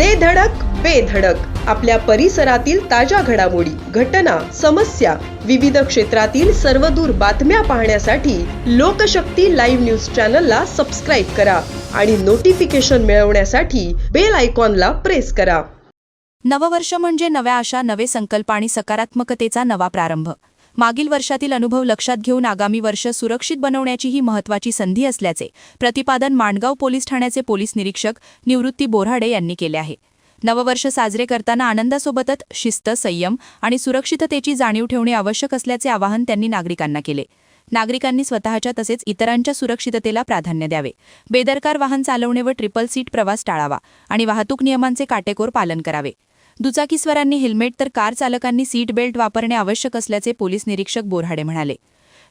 दे धडक बेधडक आपल्या परिसरातील ताज्या घडामोडी घटना समस्या विविध क्षेत्रातील सर्वदूर बातम्या पाहण्यासाठी लोकशक्ती लाईव्ह न्यूज चॅनलला सबस्क्राईब करा आणि नोटिफिकेशन मिळवण्यासाठी बेल आयकॉनला प्रेस करा. नववर्ष म्हणजे नव्या आशा नवे संकल्प आणि सकारात्मकतेचा नवा प्रारंभ. मागील वर्षातील अनुभव लक्षात घेऊन आगामी वर्ष सुरक्षित बनवण्याची ही महत्वाची संधी असल्याचे प्रतिपादन माणगाव पोलीस ठाण्याचे पोलीस निरीक्षक निवृत्ती बोराडे यांनी केले आहे. नववर्ष साजरे करताना आनंदासोबतच शिस्त संयम आणि सुरक्षिततेची जाणीव ठेवणे आवश्यक असल्याचे आवाहन त्यांनी नागरिकांना केले. नागरिकांनी स्वतःच्या तसेच इतरांच्या सुरक्षिततेला प्राधान्य द्यावे. बेदरकार वाहन चालवणे व ट्रिपल सीट प्रवास टाळावा आणि वाहतूक नियमांचे काटेकोर पालन करावे. दुचाकीस्वरांनी हेल्मेट तर कार चालकांनी सीट बेल्ट वापरणे आवश्यक असल्याचे पोलीस निरीक्षक बोरहाडे म्हणाले.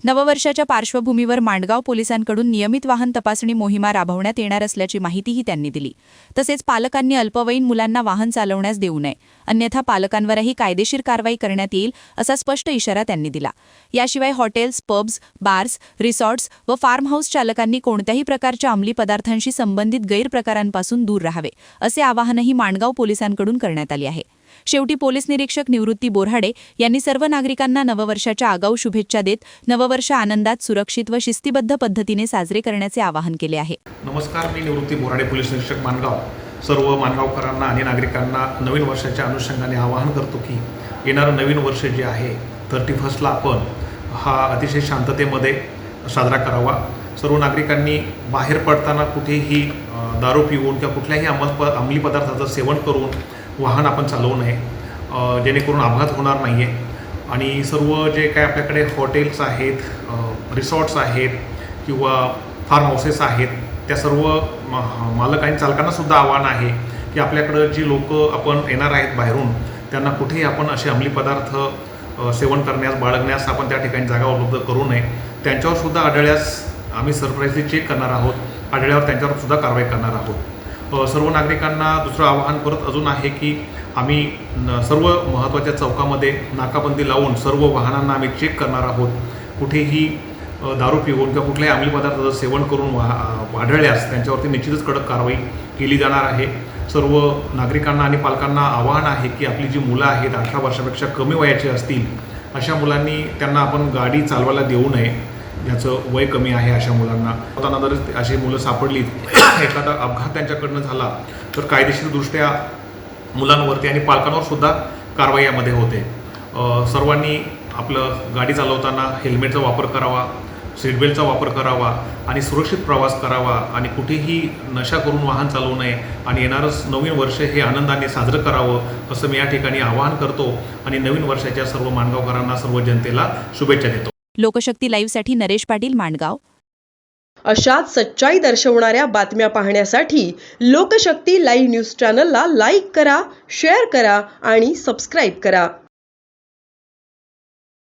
नववर्षाच्या पार्श्वभूमीवर मांडगाव पोलिसांकडून नियमित वाहन तपासणी मोहिमा राबवण्यात येणार असल्याची माहितीही त्यांनी दिली. तसेच पालकांनी अल्पवयीन मुलांना वाहन चालवण्यास देऊ नये. अन्यथा पालकांवरही कायदेशीर कारवाई करण्यात येईल असा स्पष्ट इशारा त्यांनी दिला. याशिवाय हॉटेल्स पब्स बार्स रिसॉर्ट्स व फार्म हाऊस चालकांनी कोणत्याही प्रकारच्या अंमली पदार्थांशी संबंधित गैरप्रकारांपासून दूर राहावे असे आवाहनही माणगाव पोलिसांकडून करण्यात आले आहे. शेवटी पोलीस निरीक्षक निवृत्ती बोऱ्हाडे यांनी सर्व नागरिकांना नववर्षाच्या आगाऊ शुभेच्छा देत नववर्ष आनंदात सुरक्षित व शिस्तीबद्ध पद्धतीने साजरे करण्याचे आवाहन केले आहे. नमस्कार मी निवृत्ती बोराडे पोलीस निरीक्षक मानगाव. सर्व मानगावकरांना आणि नागरिकांना नवीन वर्षाच्या अनुषंगाने आवाहन करतो की येणारं नवीन वर्ष जे आहे थर्टी फर्स्टला आपण हा अतिशय शांततेमध्ये साजरा करावा. सर्व नागरिकांनी बाहेर पडताना कुठेही दारू पिऊन किंवा कुठल्याही अंमल प अंमली पदार्थाचं सेवन करून वाहन आपण चालवू नये. जेणेकरून अपघात होणार नाही आहे आणि सर्व जे काय आपल्याकडे हॉटेल्स आहेत रिसॉर्ट्स आहेत किंवा फार्म हाऊसेस आहेत त्या सर्व म- मालक आणि चालकांना सुद्धा आव्हान आहे की आपल्याकडं जी लोक आपण येणार आहेत बाहेरून त्यांना कुठेही आपण असे अंमली पदार्थ सेवन करण्यास बाळगण्यास आपण त्या ठिकाणी जागा उपलब्ध करू नये. त्यांच्यावरसुद्धा आढळल्यास आम्ही सरप्राईजली चेक करणार आहोत. आढळल्यावर त्यांच्यावरसुद्धा कारवाई करणार आहोत. सर्व नागरिकांना दुसरं आवाहन परत अजून आहे की आम्ही सर्व महत्त्वाच्या चौकामध्ये नाकाबंदी लावून सर्व वाहनांना आम्ही चेक करणार आहोत. कुठेही दारू पिऊन किंवा कुठल्याही अंमली पदार्थाचं सेवन करून वा वाढळल्यास त्यांच्यावरती निश्चितच कडक कारवाई केली जाणार आहे. सर्व नागरिकांना आणि पालकांना आवाहन आहे की आपली जी मुलं आहेत अठरा वर्षापेक्षा कमी वयाची असतील अशा मुलांनी त्यांना आपण गाडी चालवायला देऊ नये. ज्याचं वय कमी आहे अशा मुलांना. त्यांना जर अशी मुलं सापडली एखादा अपघात त्यांच्याकडनं झाला तर कायदेशीरदृष्ट्या मुलांवरती आणि पालकांवर सुद्धा कारवाई यामध्ये होते. सर्वांनी आपलं गाडी चालवताना हेल्मेटचा वापर करावा सीटबेल्टचा वापर करावा आणि सुरक्षित प्रवास करावा आणि कुठेही नशा करून वाहन चालवू नये आणि येणारच नवीन वर्ष हे आनंदाने साजरं करावं असं मी या ठिकाणी आवाहन करतो आणि नवीन वर्षाच्या सर्व मानगावकरांना सर्व जनतेला शुभेच्छा देतो. लोकशक्ती लाईव्हसाठी नरेश पाटील माणगाव. अशाच सच्चाई दर्शवणाऱ्या बातम्या पाहण्यासाठी लोकशक्ती लाईव्ह न्यूज चॅनलला लाईक करा शेअर करा आणि सबस्क्राईब करा.